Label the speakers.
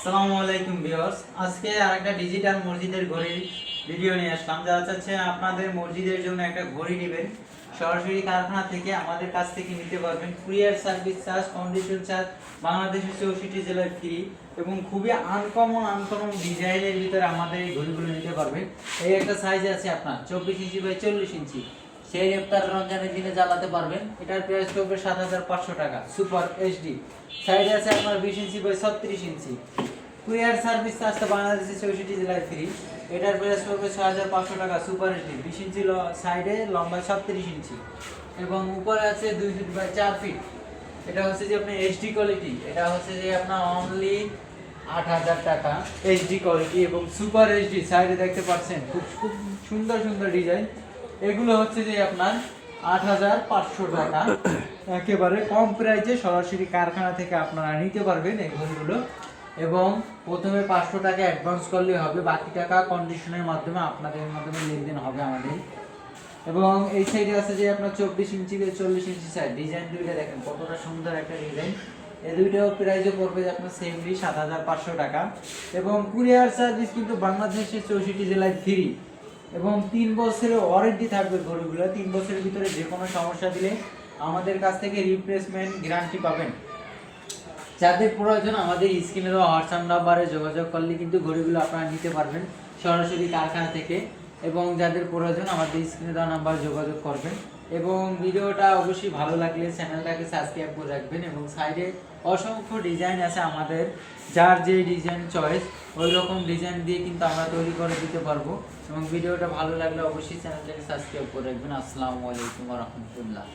Speaker 1: আসসালামু আলাইকুম ভিউয়ার্স। আজকে আরেকটা ডিজিটাল মসজিদের ঘড়ির ভিডিও নিয়ে আসলাম। যারা চাচ্ছে আপনাদের মসজিদের জন্য একটা ঘড়ি নেবেন, সরাসরি কারখানা থেকে আমাদের কাছ থেকে নিতে পারবেন। Courier service charge condition charge, বাংলাদেশের চৌষট্টি জেলায় ফ্রি এবং খুবই আনকমন আনকমন ডিজাইনের ভিতরে আমাদের এই ঘড়িগুলো নিতে পারবেন। এই একটা সাইজ আছে আপনার, চব্বিশ ইঞ্চি বাই চল্লিশ ইঞ্চি। সেই ইফতার রমজানের দিনে জ্বালাতে পারবেন। এটার প্রাইস পড়বে সাত হাজার পাঁচশো টাকা সুপার এইচডি সাইডে আছে আপনার বিশ ইঞ্চি বাই ছত্রিশ ইঞ্চি। কুরিয়ার সার্ভিস চার্জটা বাংলাদেশের চৌষট্টি জেলায় ফ্রি এটার প্রাইস পড়বে ছয় হাজার পাঁচশো টাকা সুপার এইচডি বিশ ইঞ্চি সাইডে লম্বা সাতত্রিশ ইঞ্চি। এবং উপরে আছে দুই ফিট বাই চার ফিট এটা হচ্ছে যে আপনার এইচডি কোয়ালিটি এটা হচ্ছে যে আপনার অনলি আট হাজার টাকা এইচডি কোয়ালিটি এবং সুপার এইচডি সাইডে দেখতে পাচ্ছেন, খুব খুব সুন্দর সুন্দর ডিজাইন এগুলো হচ্ছে যে আপনার আট হাজার পাঁচশো টাকা। একেবারে কম প্রাইসে সরাসরি কারখানা থেকে আপনারা নিতে পারবেন এই ঘড়িগুলো। এবং প্রথমে পাঁচশো টাকা অ্যাডভান্স করলে হবে। বাকি টাকা কন্ডিশনের মাধ্যমে আপনাদের মাধ্যমে লেনদেন হবে আমাদের। এবং এই সাইডে আছে যে আপনার চব্বিশ ইঞ্চি থেকে চল্লিশ ইঞ্চি সাইড ডিজাইন দুইটা দেখেন, কতটা সুন্দর একটা ডিজাইন এই দুইটাও প্রাইসে পড়বে আপনার সেমলি সাত হাজার পাঁচশো টাকা। এবং কুরিয়ার সার্ভিস কিন্তু বাংলাদেশের চৌষট্টি জেলায় ফ্রি এবং তিন বছরের ওয়ারেন্টি থাকবে গরুগুলো। তিন বছরের ভিতরে যে কোনো সমস্যা দিলে আমাদের কাছ থেকে রিপ্লেসমেন্ট গ্যারান্টি পাবেন। যাদের প্রয়োজন আমাদের স্ক্রিনে দেওয়া হোয়াটসঅ্যাপ নাম্বারে যোগাযোগ করলে কিন্তু ঘড়িগুলো আপনারা নিতে পারবেন সরাসরি কারখানা থেকে। এবং যাদের প্রয়োজন আমাদের স্ক্রিনে দেওয়া নাম্বারে যোগাযোগ করবেন। এবং ভিডিওটা অবশ্যই ভালো লাগলে চ্যানেলটাকে সাবস্ক্রাইব করে রাখবেন এবং সাইডে অসংখ্য ডিজাইন আছে আমাদের। যার যে ডিজাইন চয়েস ওই রকম ডিজাইন দিয়ে কিন্তু আমরা তৈরি করে দিতে পারব। এবং ভিডিওটা ভালো লাগলে অবশ্যই চ্যানেলটাকে সাবস্ক্রাইব করে রাখবেন। আসসালামু আলাইকুম রহমতুল্লাহ।